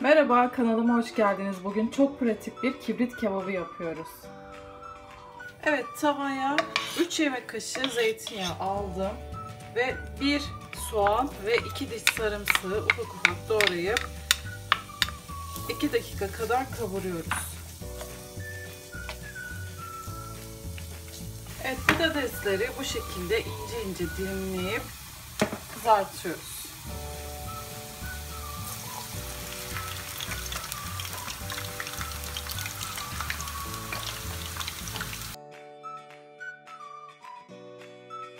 Merhaba kanalıma hoş geldiniz. Bugün çok pratik bir kibrit kebabı yapıyoruz. Evet tavaya 3 yemek kaşığı zeytinyağı aldım ve 1 soğan ve 2 diş sarımsağı ufak ufak doğrayıp 2 dakika kadar kavuruyoruz. Evet patatesleri bu şekilde ince ince dilimleyip kızartıyoruz.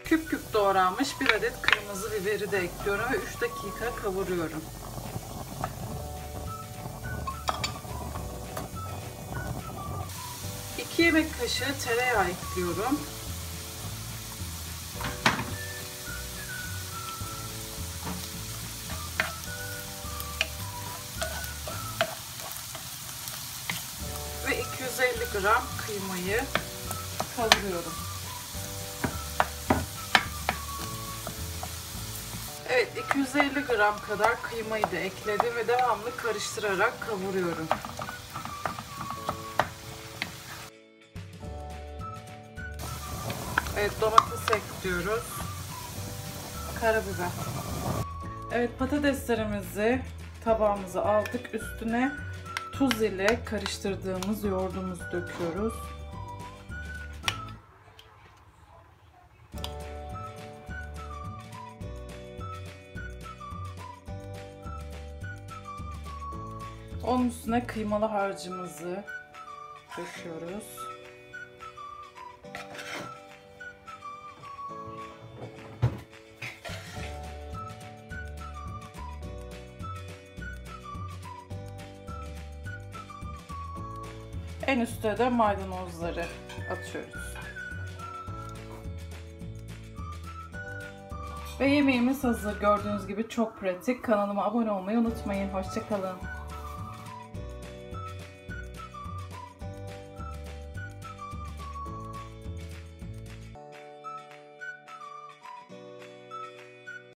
Küp küp doğranmış bir adet kırmızı biberi de ekliyorum ve 3 dakika kavuruyorum. İki yemek kaşığı tereyağı ekliyorum. Ve 250 gram kıymayı kavuruyorum. 250 gram kadar kıymayı da ekledim ve devamlı karıştırarak kavuruyorum. Evet domates ekliyoruz. Karabiber. Evet patateslerimizi tabağımıza aldık. Üstüne tuz ile karıştırdığımız yoğurdumuzu döküyoruz. Onun üstüne kıymalı harcımızı döküyoruz. En üstte de maydanozları atıyoruz. Ve yemeğimiz hazır. Gördüğünüz gibi çok pratik. Kanalıma abone olmayı unutmayın. Hoşçakalın.